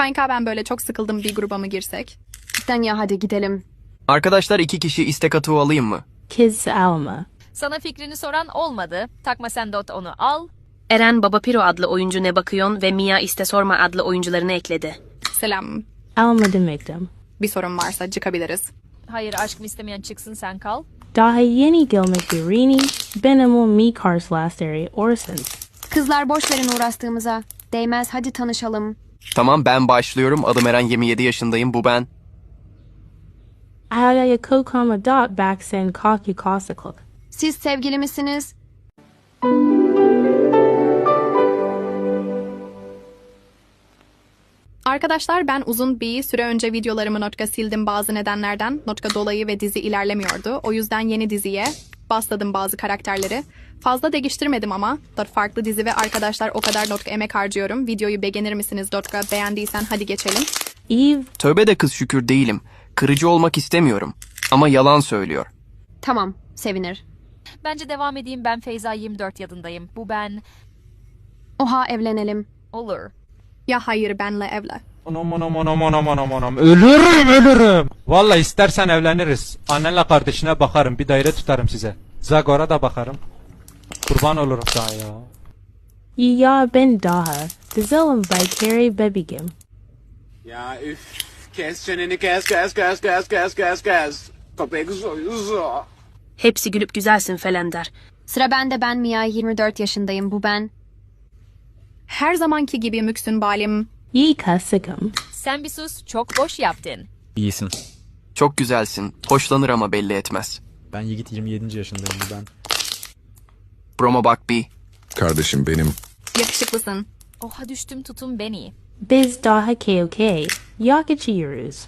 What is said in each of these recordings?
Kanka ben böyle çok sıkıldım bir gruba mı girsek? Cidden ya hadi gidelim. Arkadaşlar iki kişi istek atığı alayım mı? Kids Alma. Sana fikrini soran olmadı. Takma sen de onu al. Eren Baba Piro adlı oyuncu ne bakıyorsun ve Mia İste Sorma adlı oyuncularını ekledi. Selam. Alma demektim. Bir sorun varsa çıkabiliriz. Hayır aşkım istemeyen çıksın sen kal. Daha yeni gelmek birini benim o mi karşılaştırı orsons. Kızlar boş verin uğraştığımıza. Değmez hadi tanışalım. Tamam ben başlıyorum. Adım Eren 27 yaşındayım. Bu ben. Hala kokama dot back sen kaki kosaklık. Siz sevgili misiniz? Arkadaşlar ben uzun bir süre önce videolarımı Notka sildim bazı nedenlerden. Notka dolayı ve dizi ilerlemiyordu. O yüzden yeni diziye basladım bazı karakterleri. Fazla değiştirmedim ama. Farklı dizi ve arkadaşlar o kadar Notka emek harcıyorum. Videoyu beğenir misiniz Notka? Beğendiysen hadi geçelim. Eve Tövbe de kız şükür değilim. Kırıcı olmak istemiyorum. Ama yalan söylüyor. Tamam sevinir. Bence devam edeyim ben Feyza 24 yadındayım. Bu ben Oha evlenelim. olur. Ya hayır benle evle. Anam anam anam anam anam anam. Ölürüm ölürüm. Valla istersen evleniriz. Annenle kardeşine bakarım. Bir daire tutarım size. Zagor'a da bakarım. Kurban olurum sana ya. ya ben daha. Dizelim by Carrie Bebigim. Ya üf. Kes çeneni kes kes kes kes kes kes kes. Köpek soyuzu. Hepsi gülüp güzelsin falan der. Sıra bende ben Mia 24 yaşındayım bu ben. Her zamanki gibi müksün balim. Ye kasikum. Sen bir sus çok boş yaptın. İyisin. Çok güzelsin. Hoşlanır ama belli etmez. Ben Yiğit 27. yaşındayım bu ben. Broma bak bir. Kardeşim benim. Yakışıklısın. Oha düştüm tutun beni. Biz daha KOK. Yakachirus.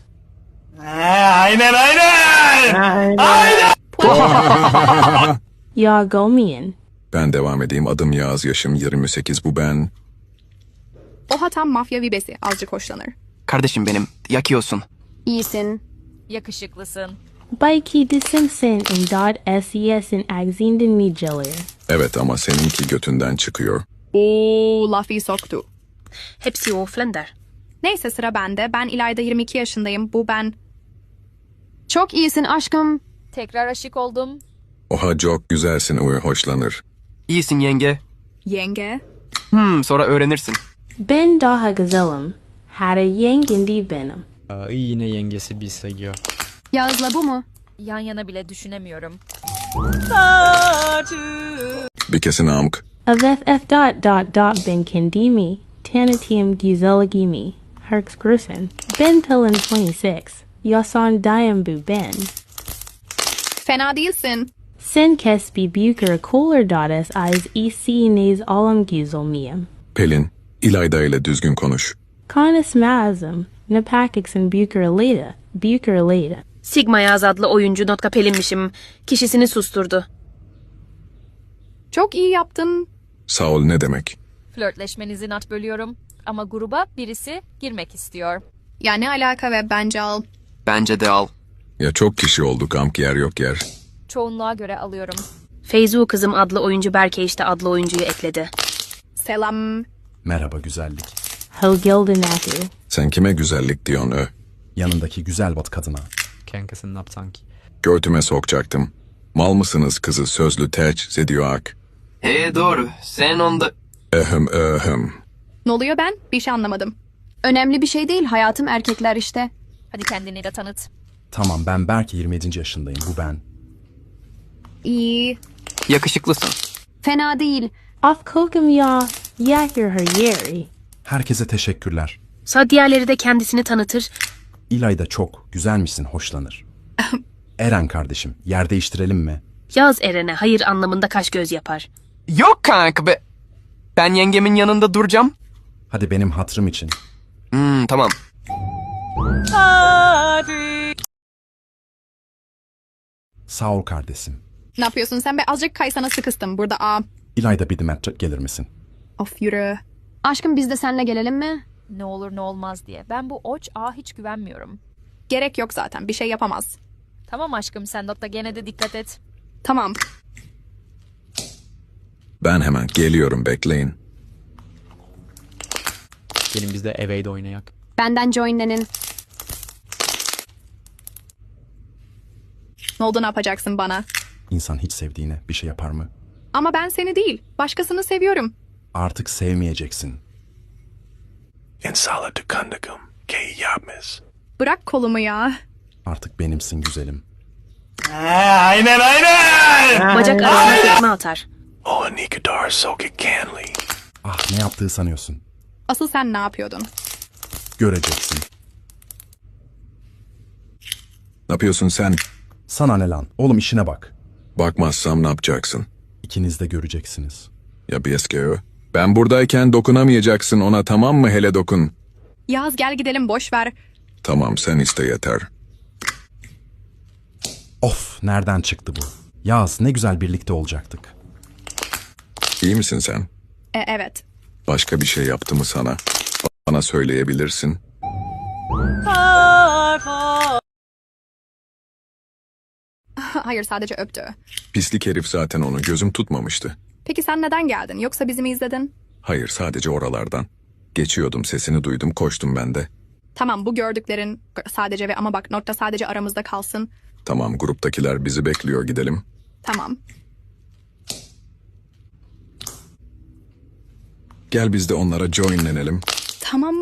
Ya Gomian. Ben devam edeyim. Adım Yağız. Yaşım 28. Bu ben. Oha tam mafya vibesi. Azıcık hoşlanır. Kardeşim benim. Yakıyorsun. İyisin. Yakışıklısın. Bikey de Simpson in dot SES Agzindin Nigelia. Evet ama seninki götünden çıkıyor. Oo lafı soktu. Hepsi o falan der. Neyse sıra bende. Ben İlayda 22 yaşındayım. Bu ben. Çok iyisin aşkım. Tekrar aşık oldum. Oha çok güzelsin. Uy hoşlanır. İyisin yenge. Yenge. Hmm sonra öğrenirsin. Ben daha güzelim. Hada yengindi benim. Aa, yine yengesi bir sayıyor. Yağız'la bu mu? Yan yana bile düşünemiyorum. Bir kesin amk. Aveth F dot dot dot ben kendimi. Tanatium gizeligimi. Herx grusen. Ben Tillen 26. Yason diambu ben. Fena değilsin. Sen kes bi buker cooler dotus eyes ec nays alum gizel mium. Pelin. İlayda ile düzgün konuş. Canis mazum. Napakix and buker leda. Buker leda. Sigma Yaz adlı oyuncu Notka Pelinmişim. Kişisini susturdu. Çok iyi yaptın. Sağ ol ne demek? Flörtleşmenizi not bölüyorum. Ama gruba birisi girmek istiyor. Ya ne alaka ve bence al. Bence de al. Ya çok kişi olduk amk yer yok yer. Çoğunluğa göre alıyorum. Feyzu Kızım adlı oyuncu Berke işte adlı oyuncuyu ekledi. Selam. Merhaba güzellik. Hogilden Aku. Sen kime güzellik diyorsun ö? Yanındaki güzel bat kadına. Kankasın ne yapsan ki? Göğtüme sokacaktım. Mal mısınız kızı sözlü terç zediyoak. He doğru. Sen onda... Ehem ehem. Ne oluyor ben? Bir şey anlamadım. Önemli bir şey değil hayatım erkekler işte. Hadi kendini de tanıt. Tamam ben Berke 27. yaşındayım bu ben. İyi. Yakışıklısın. Fena değil. Off kokum ya. Yakir her yeri. Herkese teşekkürler. Sa diğerleri de kendisini tanıtır. İlayda çok güzelmişsin hoşlanır. Eren kardeşim yer değiştirelim mi? Yaz Eren'e hayır anlamında kaş göz yapar. Yok kanka be. Ben yengemin yanında duracağım. Hadi benim hatırım için. Hmm tamam. Sağ ol kardeşim. Ne yapıyorsun sen be? Azıcık kaysana sıkıştım. Burada a. İlayda bir demet gelir misin? Of yürü. Aşkım biz de seninle gelelim mi? Ne olur ne olmaz diye. Ben bu oç ağa hiç güvenmiyorum. Gerek yok zaten. Bir şey yapamaz. Tamam aşkım sen de gene de dikkat et. Tamam. Ben hemen geliyorum bekleyin. Gelin biz de Evey'de oynayak. Benden joinlenin. Ne oldu ne yapacaksın bana? İnsan hiç sevdiğine bir şey yapar mı? Ama ben seni değil, başkasını seviyorum. Artık sevmeyeceksin. Bırak kolumu ya. Artık benimsin güzelim. Bacak arasına tekme atar. Ah ne yaptığı sanıyorsun? Asıl sen ne yapıyordun? Göreceksin. Ne yapıyorsun sen? Sana ne lan? Oğlum işine bak. Bakmazsam ne yapacaksın? İkiniz de göreceksiniz. Ya BSKÖ? Ben buradayken dokunamayacaksın ona tamam mı hele dokun. Yaz gel gidelim boş ver. Tamam sen iste yeter. Of nereden çıktı bu? Yaz ne güzel birlikte olacaktık. İyi misin sen? E, evet. Başka bir şey yaptı mı sana? Bana söyleyebilirsin. Hayır sadece öptü. Pislik herif zaten onu gözüm tutmamıştı. Peki sen neden geldin? Yoksa bizi mi izledin? Hayır sadece oralardan. Geçiyordum sesini duydum koştum ben de. Tamam bu gördüklerin sadece ve ama bak nokta sadece aramızda kalsın. Tamam gruptakiler bizi bekliyor gidelim. Tamam. Gel biz de onlara joinlenelim. Tamam.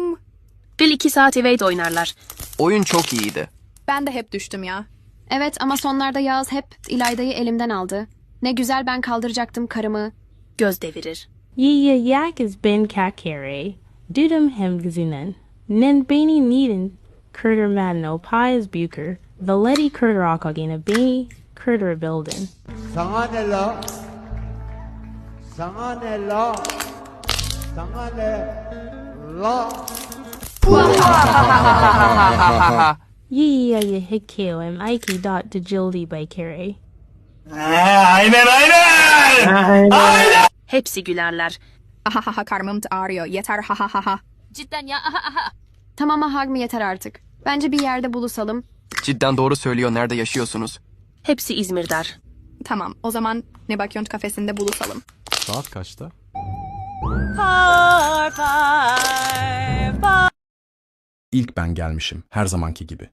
Bir iki saat Evade oynarlar. Oyun çok iyiydi. Ben de hep düştüm ya. Evet ama sonlarda Yağız hep İlayda'yı elimden aldı. Ne güzel ben kaldıracaktım karımı. Göz devirir. Yiya yak is ben kakere. Dudum hem gzinen. Nen beni niden. Kurder man no pies buker. The letty kurder akagina beni. Kurder buildin. Sana ne la? Sana ne la? Sana ne la? Yiya ya hikyo em aiki dot digildi by kere. Hepsi gülerler. Ahahaha karnım ağrıyor. Yeter ha ha ha ha. Cidden ya aha aha. Tamam ahag mı yeter artık. Bence bir yerde buluşalım. Cidden doğru söylüyor nerede yaşıyorsunuz? Hepsi İzmir der. Tamam o zaman Nebakyont kafesinde buluşalım. Saat kaçta? İlk ben gelmişim her zamanki gibi.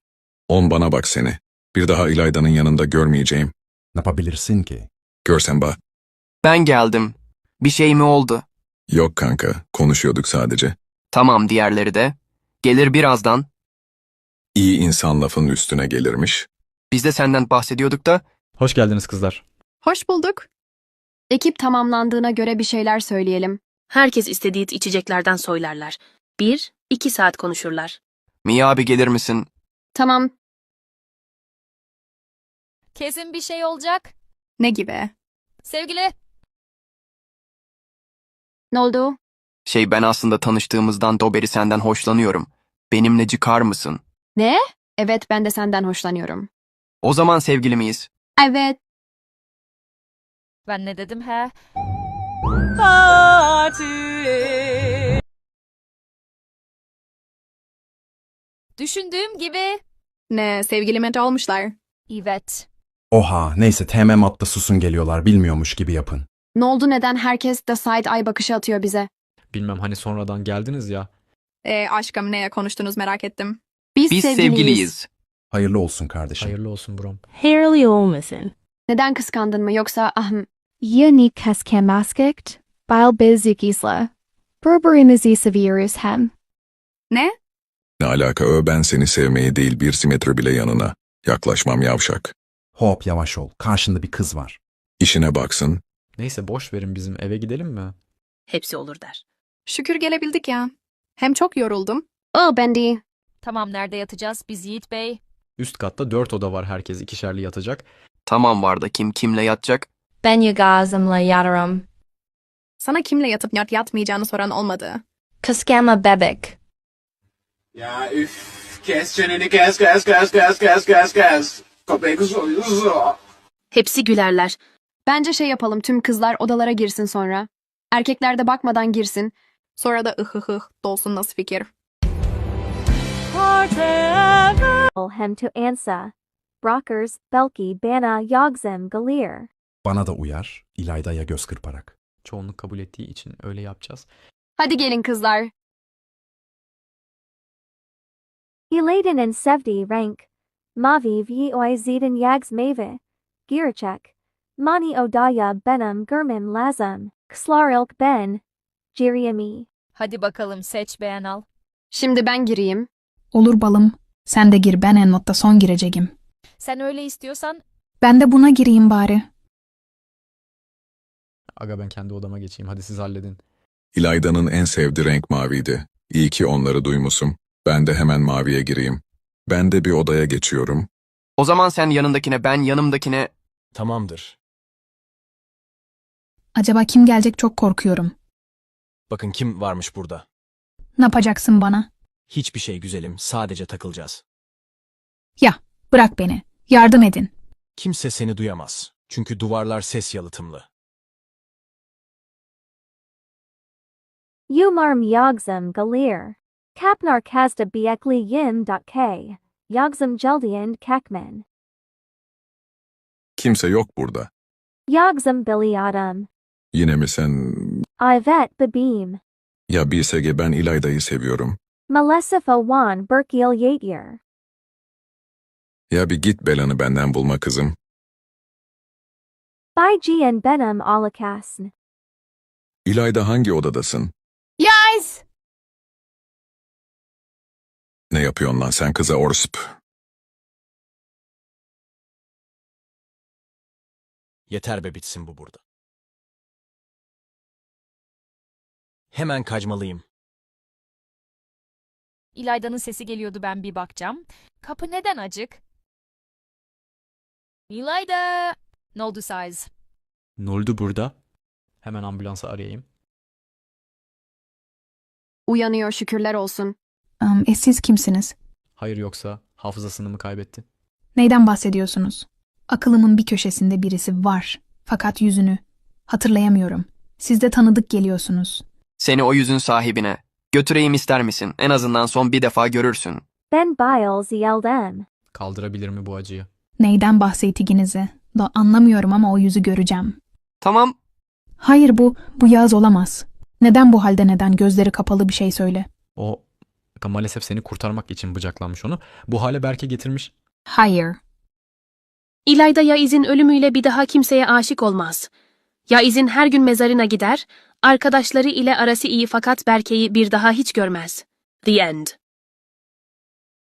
On bana bak seni. Bir daha İlayda'nın yanında görmeyeceğim. Ne yapabilirsin ki? Görsen bak. Ben geldim. Bir şey mi oldu? Yok kanka konuşuyorduk sadece. Tamam diğerleri de. Gelir birazdan. İyi insan lafın üstüne gelirmiş. Biz de senden bahsediyorduk da. Hoş geldiniz kızlar. Hoş bulduk. Ekip tamamlandığına göre bir şeyler söyleyelim. Herkes istediği içeceklerden soylarlar. Bir, iki saat konuşurlar. Mia abi gelir misin? Tamam Kesin bir şey olacak. Ne gibi? Sevgili. ne oldu? Şey ben aslında tanıştığımızdan Dober'i senden hoşlanıyorum. Benimle çıkar mısın? Ne? Evet ben de senden hoşlanıyorum. O zaman sevgili miyiz? Evet. Ben ne dedim he? Düşündüğüm gibi. Ne sevgilime olmuşlar. Evet. Oha neyse TM matta susun geliyorlar bilmiyormuş gibi yapın. Ne oldu neden herkes de side eye bakışı atıyor bize? Bilmem hani sonradan geldiniz ya. E, aşkım neye konuştunuz merak ettim. Biz, Biz sevgiliyiz. sevgiliyiz. Hayırlı olsun kardeşim. Hayırlı olsun brom. Hairly olmasın. Neden kıskandın mı yoksa ahm Yeni keskemaskikt, bil bizik isla. Berberimizi sevirus hem. Ne? Ne alaka ö ben seni sevmeye değil bir simetre bile yanına. Yaklaşmam yavşak. Hop yavaş ol. Karşında bir kız var. İşine baksın. Neyse boş verin bizim eve gidelim mi? Hepsi olur der. Şükür gelebildik ya. Hem çok yoruldum. Oh Bendy. Tamam nerede yatacağız biz Yiğit Bey? Üst katta dört oda var herkes ikişerli yatacak. Tamam var da kim kimle yatacak? Ben yagazımla yatarım. Sana kimle yatıp yat yatmayacağını soran olmadı. Kıskama bebek. Ya üf. Kes çeneni kes kes kes kes kes kes kes. Köpek. Hepsi gülerler. Bence şey yapalım tüm kızlar odalara girsin sonra. Erkekler de bakmadan girsin. Sonra da ıhıhıh dolsun nasıl fikir. Hem to ansa. Brockers, Belki, Bana, Yogzem, Galir. Bana da uyar. İlayda'ya göz kırparak. Çoğunluk kabul ettiği için öyle yapacağız. Hadi gelin kızlar. Eladen and Sevdi rank. Maviv yi oy zeden yags mave. Girachek. Mani odaya benim germim lazım. Kslar ilk ben. Jiriami. Hadi bakalım seç beğen al. Şimdi ben gireyim. Olur balım. Sen de gir ben en notta son gireceğim. Sen öyle istiyorsan Ben de buna gireyim bari. Aga ben kendi odama geçeyim. Hadi siz halledin. İlayda'nın en sevdiği renk maviydi. İyi ki onları duymuşum. Ben de hemen maviye gireyim. Ben de bir odaya geçiyorum. O zaman sen yanındakine ben yanımdakine... Tamamdır. Acaba kim gelecek çok korkuyorum. Bakın kim varmış burada. Ne yapacaksın bana? Hiçbir şey güzelim. Sadece takılacağız. Ya bırak beni. Yardım edin. Kimse seni duyamaz. Çünkü duvarlar ses yalıtımlı. Umarm yagzim galir. Kapnar kazda biekli yim k. Yagzim jeldian kakmen. Kimse yok burada. Yagzim biliadam. Yine mi sen? Ivet babim. Ya bilsege ben İlayda'yı seviyorum. Malesifa wan berkil yatir. Ya bir git belanı benden bulma kızım. By Gian benim alakasn. İlayda hangi odadasın? Guys! Ne yapıyorsun lan sen kıza orsp? Yeter be bitsin bu burada. Hemen kaçmalıyım. İlayda'nın sesi geliyordu ben bir bakacağım. Kapı neden acık? İlayda! Ne oldu size? Ne oldu burada? Hemen ambulansı arayayım. Uyanıyor şükürler olsun. Um, e siz kimsiniz? Hayır yoksa hafızasını mı kaybetti? Neyden bahsediyorsunuz? Akılımın bir köşesinde birisi var. Fakat yüzünü hatırlayamıyorum. Siz de tanıdık geliyorsunuz. Seni o yüzün sahibine. Götüreyim ister misin? En azından son bir defa görürsün. Ben Biles yeldem. Kaldırabilir mi bu acıyı? Neyden bahsettiğinizi? Da anlamıyorum ama o yüzü göreceğim. Tamam. Hayır bu, bu Yağız olamaz. Neden bu halde neden? Gözleri kapalı bir şey söyle. O Maalesef seni kurtarmak için bıçaklanmış onu. Bu hale Berke getirmiş. Hayır. İlayda Yaiz'in ölümüyle bir daha kimseye aşık olmaz. Yaiz'in her gün mezarına gider, arkadaşları ile arası iyi fakat Berke'yi bir daha hiç görmez. The End